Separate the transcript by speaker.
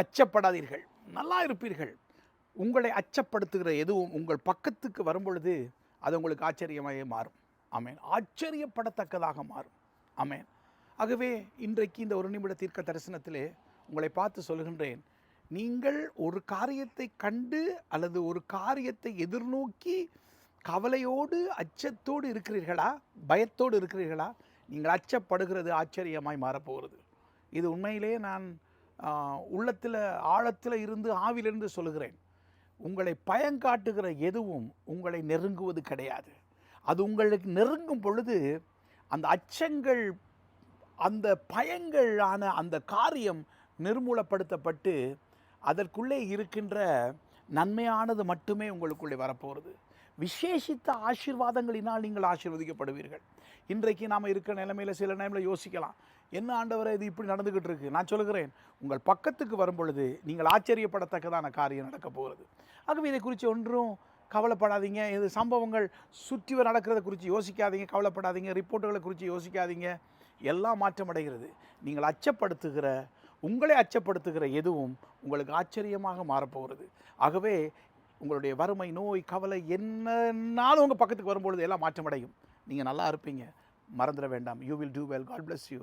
Speaker 1: அச்சப்படாதீர்கள். நல்லா இருப்பீர்கள். உங்களை அச்சப்படுத்துகிற எதுவும் உங்கள் பக்கத்துக்கு வரும்பொழுது அது உங்களுக்கு ஆச்சரியமாகவே மாறும். ஆமேன். ஆச்சரியப்படத்தக்கதாக மாறும். ஆமேன். ஆகவே இன்றைக்கு இந்த ஒரு நிமிட தீர்க்க தரிசனத்திலே உங்களை பார்த்து சொல்கின்றேன். நீங்கள் ஒரு காரியத்தை கண்டு அல்லது ஒரு காரியத்தை எதிர்நோக்கி கவலையோடு அச்சத்தோடு இருக்கிறீர்களா? பயத்தோடு இருக்கிறீர்களா? நீங்கள் அச்சப்படுகிறது ஆச்சரியமாய் மாறப்போகிறது. இது உண்மையிலேயே நான் உள்ளத்தில் ஆழத்தில் இருந்து ஆவிலிருந்து சொல்லுகிறேன். உங்களை பயங்காட்டுகிற எதுவும் உங்களை நெருங்குவது கிடையாது. அது உங்களுக்கு நெருங்கும் பொழுது அந்த அச்சங்கள் அந்த பயங்களான அந்த காரியம் நிர்மூலப்படுத்தப்பட்டு அதற்குள்ளே இருக்கின்ற நன்மையானது மட்டுமே உங்களுக்குள்ளே வரப்போகிறது விசேஷித்த ஆசீர்வாதங்களினால் நீங்கள் ஆசீர்வதிக்கப்படுவீர்கள். இன்றைக்கு நாம் இருக்கிற நிலைமையில் சில நேரத்தில் யோசிக்கலாம். என்ன ஆண்டவரை இது இப்படி நடந்துக்கிட்டு இருக்கு? நான் சொல்லுகிறேன் உங்கள் பக்கத்துக்கு வரும் பொழுது நீங்கள் ஆச்சரியப்படத்தக்கதான காரியம் நடக்க போகிறது. ஆகவே இதை குறித்து ஒன்றும் கவலைப்படாதீங்க. இது சம்பவங்கள் சுற்றி வர நடக்கிறத குறித்து யோசிக்காதீங்க. கவலைப்படாதீங்க. ரிப்போர்ட்டுகளை குறித்து யோசிக்காதீங்க. எல்லாம் மாற்றமடைகிறது. நீங்கள் அச்சப்படுத்துகிற உங்களை அச்சப்படுத்துகிற எதுவும் உங்களுக்கு ஆச்சரியமாக மாறப்போகிறது ஆகவே உங்களுடைய வறுமை நோய் கவலை என்னன்னாலும் உங்கள் பக்கத்துக்கு வரும்பொழுது எல்லாம் மாற்றமடையும். நீங்கள் நல்லா இருப்பீங்க. மறந்துட வேண்டாம். You will do well God bless you